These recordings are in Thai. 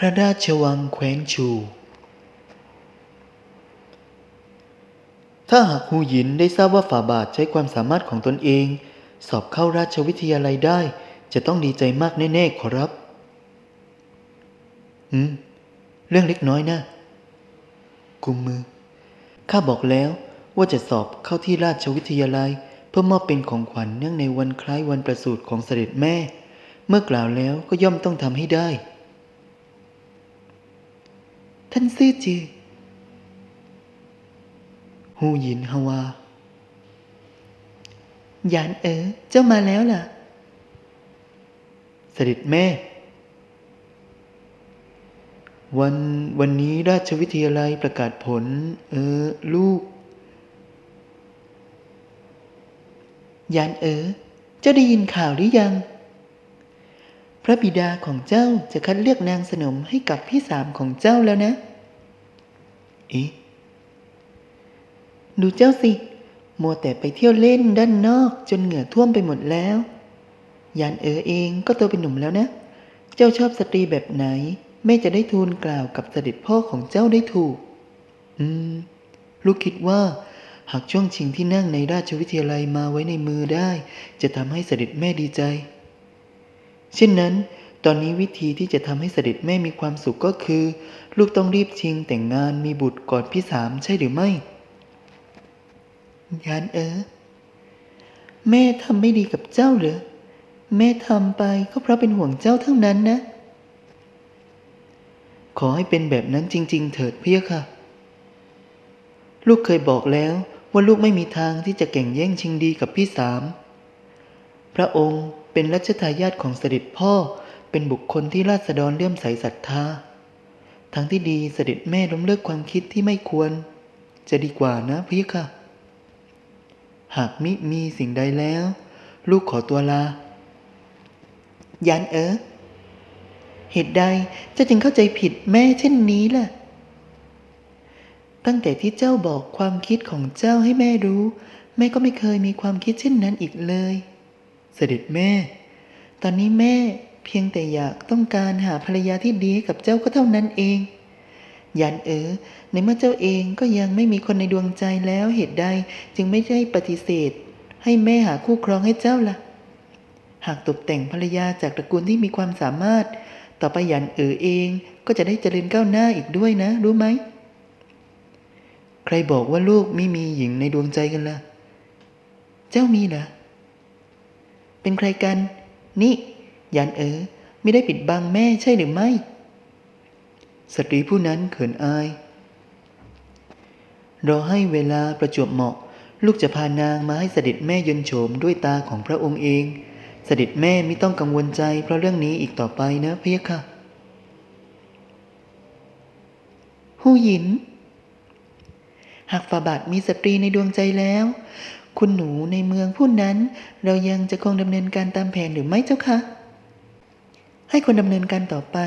พระราชวังแคว้นชู ถ้าหากฮูหยินได้ทราบว่าฝ่าบาทใช้ความสามารถของตนเอง สอบเข้าราชวิทยาลัยได้ จะต้องดีใจมากแน่ๆขอรับอืม เรื่องเล็กน้อยนะกุมมือ ข้าบอกแล้วว่าจะสอบเข้าที่ราชวิทยาลัย เพื่อมอบเป็นของขวัญเนื่องในวันคล้ายวันประสูติของเสด็จแม่ เมื่อกล่าวแล้วก็ย่อมต้องทำให้ได้ ท่านซื่อจือฮูหยินฮาวาหยานเอ๋อเจ้ามาแล้วล่ะ เสด็จแม่ วันวันนี้ราชวิทยาลัยประกาศผล เออ ลูกยานเอ๋อเจ้าได้ยินข่าวหรือยัง ระบิดาของเจ้าจะคัดเลือกนางสนมให้กับพี่สามของเจ้าแล้วนะ เอ๊ะ ดูเจ้าสิ มัวแต่ไปเที่ยวเล่นด้านนอกจนเหงื่อท่วมไปหมดแล้ว ยานเอ๋อเองก็โตเป็นหนุ่มแล้วนะ เจ้าชอบสตรีแบบไหน แม่จะได้ทูลกล่าวกับเสด็จพ่อของเจ้าได้ถูก อืม ลูกคิดว่าหากช่วงชิงที่นั่งในราชวิทยาลัยมาไว้ในมือได้ จะทำให้เสด็จแม่ดีใจ เช่นนั้น ตอนนี้วิธีที่จะทำให้เสด็จแม่มีความสุขก็คือ ลูกต้องรีบชิงแต่งงานมีบุตรก่อนพี่สามใช่หรือไม่ยานเอ๋อแม่ทำไม่ดีกับเจ้าเหรอ แม่ทำไปก็เพราะเป็นห่วงเจ้าเท่านั้นนะ ขอให้เป็นแบบนั้นจริง ๆ เถิดเพี่ค่ะ ลูกเคยบอกแล้วว่าลูกไม่มีทางที่จะแก่งแย่งชิงดีกับพี่สาม พระองค์ เป็นรัชทายาทของเสด็จพ่อ เป็นบุคคลที่ราษฎรเลื่อมใสศรัทธาทั้งที่ดีเสด็จแม่ล้มเลิกความคิดที่ไม่ควร จะดีกว่านะพี่ค่ะ หากมิมีสิ่งใดแล้ว ลูกขอตัวลายานเอ๋อเหตุใดเจ้าจึงเข้าใจผิดแม่เช่นนี้ล่ะ ตั้งแต่ที่เจ้าบอกความคิดของเจ้าให้แม่รู้ แม่ก็ไม่เคยมีความคิดเช่นนั้นอีกเลย เสด็จแม่ ตอนนี้แม่เพียงแต่อยากต้องการหาภรรยาที่ดีให้กับเจ้าก็เท่านั้นเองยานเอ๋อในเมื่อเจ้าเองก็ยังไม่มีคนในดวงใจแล้วเหตุใดจึงไม่ได้ปฏิเสธ ให้แม่หาคู่ครองให้เจ้าล่ะ หากตกแต่งภรรยาจากตระกูลที่มีความสามารถ ต่อไปยันเอ๋อเองก็จะได้เจริญก้าวหน้าอีกด้วยนะ รู้ไหม ใครบอกว่าลูกไม่มีหญิงในดวงใจกันล่ะ เจ้ามีเหรอ เป็นใครกัน นี่ยันเอ๋อไม่ได้ปิดบังแม่ใช่หรือไม่ สตรีผู้นั้นเขินอายรอให้เวลาประจวบเหมาะ ลูกจะพานางมาให้เสด็จแม่ยนโฉมด้วยตาของพระองค์เอง เสด็จแม่ไม่ต้องกังวลใจ เพราะเรื่องนี้อีกต่อไปนะพี่ค่ะหูหยิน หากฝ่าบาทมีสตรีในดวงใจแล้ว คุณหนูในเมืองผู้นั้น เรายังจะคงดำเนินการตามแผนหรือไม่เจ้าคะ ให้คนดำเนินการต่อไป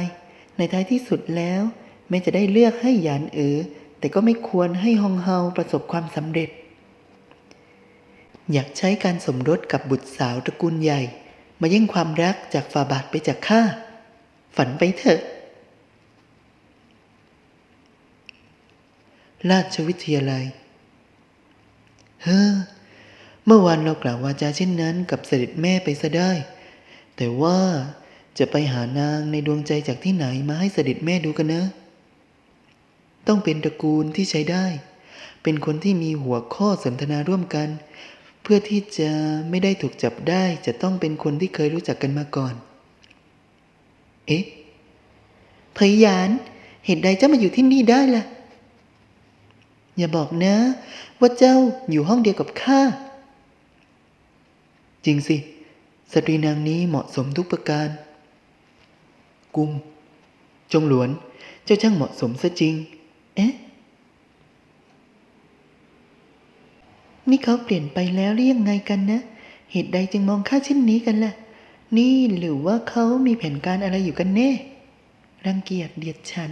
ในท้ายที่สุดแล้ว แม้จะได้เลือกให้หยานเอ๋อแต่ก็ไม่ควรให้ฮองเฮาประสบความสำเร็จ อยากใช้การสมรสกับบุตรสาวตระกูลใหญ่ มาแย่งความรักจากฝ่าบาทไปจากข้าฝันไปเถอะ ราชวิทยาลัย เฮ้อ เมื่อวานเรากล่าววาจาเช่นนั้นกับเสด็จแม่ไปซะได้ แต่ว่าจะไปหานางในดวงใจจากที่ไหนมาให้เสด็จแม่ดูกันนะ ต้องเป็นตระกูลที่ใช้ได้ เป็นคนที่มีหัวข้อสนทนาร่วมกัน เพื่อที่จะไม่ได้ถูกจับได้จะต้องเป็นคนที่เคยรู้จักกันมาก่อน เอ๊ะพยาน เหตุใดเจ้ามาอยู่ที่นี่ได้ล่ะ อย่าบอกนะ ว่าเจ้าอยู่ห้องเดียวกับข้า จริงสิสตรีนางนี้เหมาะสมทุกประการ กุม จงหลวน เจ้าช่างเหมาะสมซะจริง เอ๊ะ นี่เขาเปลี่ยนไปแล้วหรือยังไงกันนะ เหตุใดจึงมองข้าเช่นนี้กันล่ะ นี่หรือว่าเขามีแผนการอะไรอยู่กันแน่ รังเกียจเดียดฉัน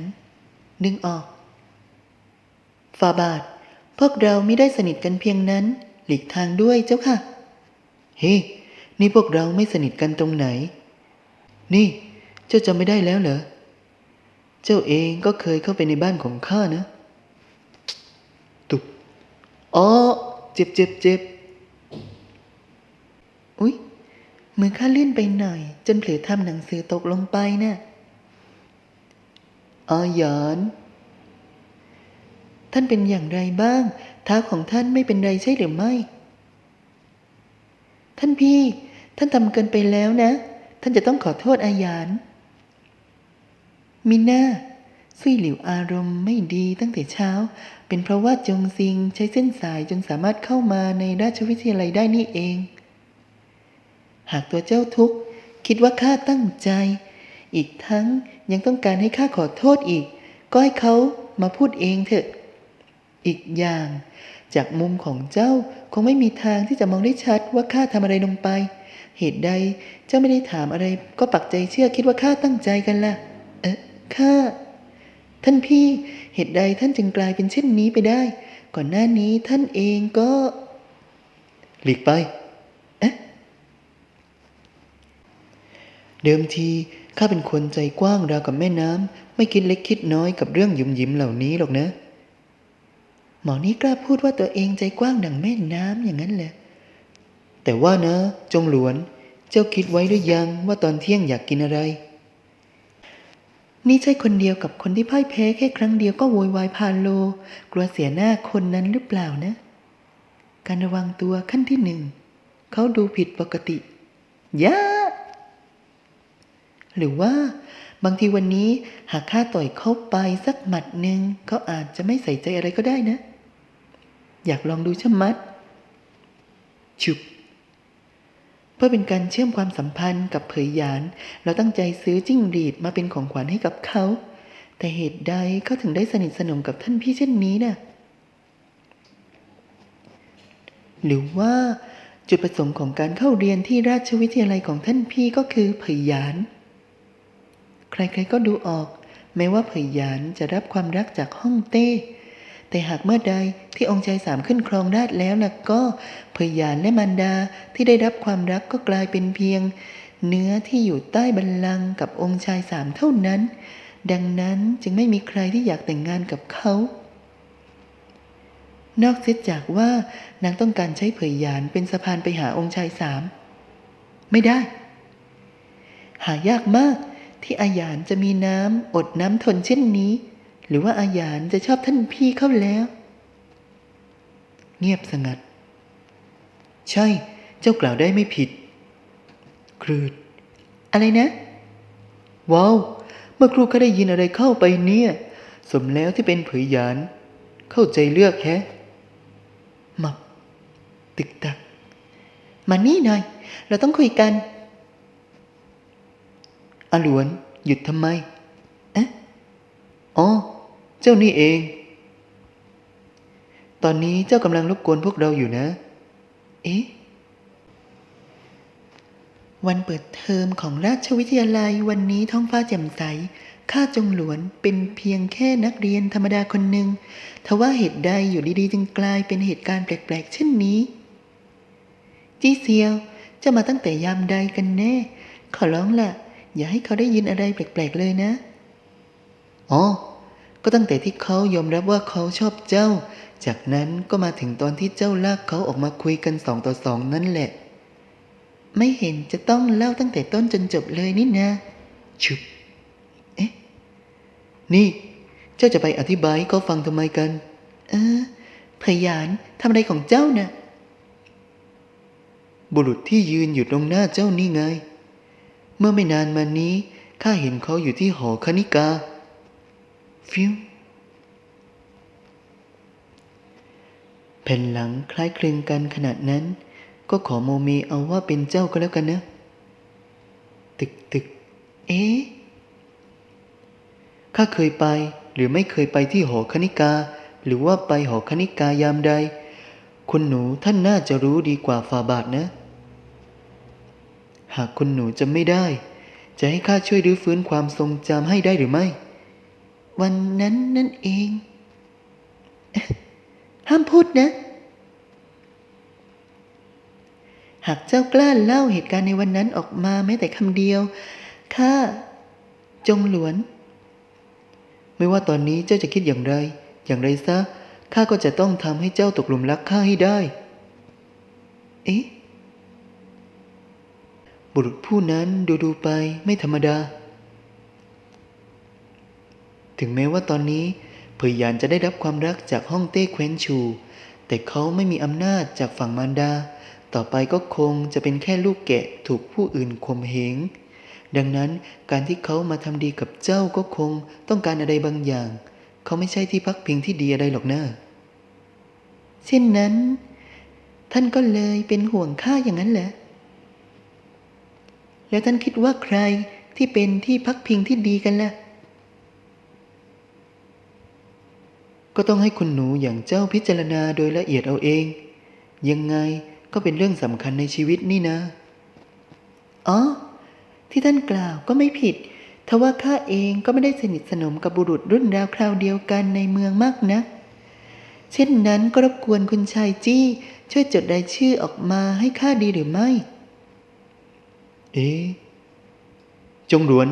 นึกออกฟาบาท พวกเราไม่ได้สนิทกันเพียงนั้น หลีกทางด้วยเจ้าค่ะ เฮ้ นี่พวกเราไม่สนิทกันตรงไหน นี่ เจ้าจำไม่ได้แล้วเหรอ เจ้าเองก็เคยเข้าไปในบ้านของข้านะ ตุบอ๋อ เจ็บเจ็บเจ็บอุ๊ยมือข้าลื่นไปหน่อย จนเผลอทำหนังสือตกลงไปน่ะอาหยานท่านเป็นอย่างไรบ้างเท้าของท่านไม่เป็นไรใช่หรือไม่ ท่านพี่ ท่านทำเกินไปแล้วนะ ท่านจะต้องขอโทษอาหยานมิน่าซุยหลิวอารมณ์ไม่ดีตั้งแต่เช้า เป็นเพราะว่าจงซิงใช้เส้นสายจนสามารถเข้ามาในราชวิทยาลัยได้นี่เอง หากตัวเจ้าทุกข์ คิดว่าข้าตั้งใจ อีกทั้งยังต้องการให้ข้าขอโทษอีก ก็ให้เขามาพูดเองเถอะ อีกอย่าง จากมุมของเจ้าคงไม่มีทางที่จะมองได้ชัดว่าข้าทำอะไรลงไป เหตุใดเจ้าไม่ได้ถามอะไร ก็ปักใจเชื่อคิดว่าข้าตั้งใจกันล่ะ เอ๊ะข้าท่านพี่เหตุใดท่านจึงกลายเป็นเช่นนี้ไปได้ ก่อนหน้านี้ท่านเองก็ หลีกไปเอ๊ะเดิมทีข้าเป็นคนใจกว้างราวกับแม่น้ำไม่คิดเล็กคิดน้อยกับเรื่องยุมยิ้มเหล่านี้หรอกนะ หมอนี่กล้าพูดว่าตัวเองใจกว้างดังแม่น้ำอย่างนั้นแหละ แต่ว่านะ จงหลวน เจ้าคิดไว้หรือยังว่าตอนเที่ยงอยากกินอะไร นี่ใช่คนเดียวกับคนที่พ่ายแพ้แค่ครั้งเดียวก็โวยวายพานโล กลัวเสียหน้าคนนั้นหรือเปล่านะ การระวังตัวขั้นที่หนึ่ง เขาดูผิดปกติยะหรือว่าบางทีวันนี้หากข้าต่อยเข้าไปสักหมัดหนึ่งเขาอาจจะไม่ใส่ใจอะไรก็ได้นะ อยากลองดูชะมัด ชุบ เพื่อเป็นการเชื่อมความสัมพันธ์กับเผยหยาน เราตั้งใจซื้อจิ้งหรีดมาเป็นของขวัญให้กับเขา แต่เหตุใดเขาถึงได้สนิทสนมกับท่านพี่เช่นนี้น่ะหรือว่าจุดประสงค์ของการเข้าเรียนที่ราชวิทยาลัยของท่านพี่ก็คือเผยหยาน ใครๆก็ดูออก แม้ว่าเผยหยานจะรับความรักจากฮ่องเต้ แต่หากเมื่อใดที่องค์ชายสามขึ้นครองราชแล้วนะก็เผยยานและมันดาที่ได้รับความรักก็กลายเป็นเพียง เนื้อที่อยู่ใต้บัลลังก์กับองค์ชายสามเท่านั้น ดังนั้นจึงไม่มีใครที่อยากแต่งงานกับเขา นอกเสียจากว่านางต้องการใช้เผยยานเป็นสะพานไปหาองค์ชายสามไม่ได้ หายากมากที่อาหยานจะมีน้ำอดน้ำทนเช่นนี้ หรือว่าอาหยานจะชอบท่านพี่เข้าแล้ว เงียบสงัด ใช่ เจ้ากล่าวได้ไม่ผิดครืด อะไรนะ ว้าว เมื่อครูก็ได้ยินอะไรเข้าไปเนี่ย สมแล้วที่เป็นเผยหยาน เข้าใจเลือกแค่หมับ ตึกตัก มานี่หน่อย เราต้องคุยกันอาหลวน หยุดทำไม เอ๊ะ อ๋อ เจ้านี่เอง ตอนนี้เจ้ากำลังรบกวนพวกเราอยู่นะ เอ๊ะ วันเปิดเทอมของราชวิทยาลัยวันนี้ท้องฟ้าแจ่มใส ข้าจงหลวนเป็นเพียงแค่นักเรียนธรรมดาคนหนึ่งทว่าเหตุใดอยู่ดีๆ จึงกลายเป็นเหตุการณ์แปลกๆ เช่นนี้ จีเซียวจะมาตั้งแต่ยามใดกันแน่ ขอร้องล่ะ อย่าให้เขาได้ยินอะไรแปลกๆเลยนะ อ๋อ ก็ตั้งแต่ที่เขายอมรับว่าเขาชอบเจ้า จากนั้นก็มาถึงตอนที่เจ้าลากเขาออกมาคุยกันสองต่อสองนั่นแหละ ไม่เห็นจะต้องเล่าตั้งแต่ต้นจนจบเลยนี่นะ ชุบ เอ๊ะ นี่ เจ้าจะไปอธิบายเขาฟังทำไมกัน เออพยานทำอะไรของเจ้านะ่ะ บุรุษที่ยืนอยู่ตรงหน้าเจ้านี่ไง เมื่อไม่นานมานี้ข้าเห็นเขาอยู่ที่หอคณิกา ฟิวแผ่นหลังคล้ายคลึงกันขนาดนั้น ก็ขอโมเมเอาว่าเป็นเจ้าก็แล้วกันนะ ตึกตึก เอ๊ะข้าเคยไปหรือไม่เคยไปที่หอคณิกา หรือว่าไปหอคณิกายามใด คุณหนูท่านน่าจะรู้ดีกว่าฝ่าบาทนะ หากคุณหนูจำไม่ได้ จะให้ข้าช่วยรื้อฟื้นความทรงจำให้ได้หรือไม่ วันนั้นนั่นเอง ห้ามพูดนะ หากเจ้ากล้าเล่าเหตุการณ์ในวันนั้นออกมาแม้แต่คำเดียวข้าจงหลวน ไม่ว่าตอนนี้เจ้าจะคิดอย่างไร อย่างไรซะข้าก็จะต้องทำให้เจ้าตกหลุมรักข้าให้ได้ เอ๊ะ บุรุษผู้นั้นดูดูไปไม่ธรรมดา ถึงแม้ว่าตอนนี้เผยหยานจะได้รับความรักจากห้องเต้เคว้นชู แต่เขาไม่มีอำนาจจากฝั่งมารดา ต่อไปก็คงจะเป็นแค่ลูกแกะถูกผู้อื่นข่มเหง ดังนั้นการที่เขามาทำดีกับเจ้าก็คงต้องการอะไรบางอย่าง เขาไม่ใช่ที่พักพิงที่ดีอะไรหรอกนะเช่นนั้น ท่านก็เลยเป็นห่วงข้าอย่างนั้นเหรอแล้วท่านคิดว่าใครที่เป็นที่พักพิงที่ดีกันล่ะ ก็ต้องให้คุณหนูอย่างเจ้าพิจารณาโดยละเอียดเอาเอง ยังไงก็เป็นเรื่องสำคัญในชีวิตนี่นะ อ๋อ ที่ท่านกล่าวก็ไม่ผิดทว่าข้าเองก็ไม่ได้สนิทสนมกับบุรุษรุ่นราวคราวเดียวกันในเมืองมากนะ เช่นนั้นก็รบกวนคุณชายจี้ ช่วยจดรายชื่อออกมาให้ข้าดีหรือไม่ เอ๊จงหลวน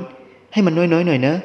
ให้มันน้อยๆหน่อยนะ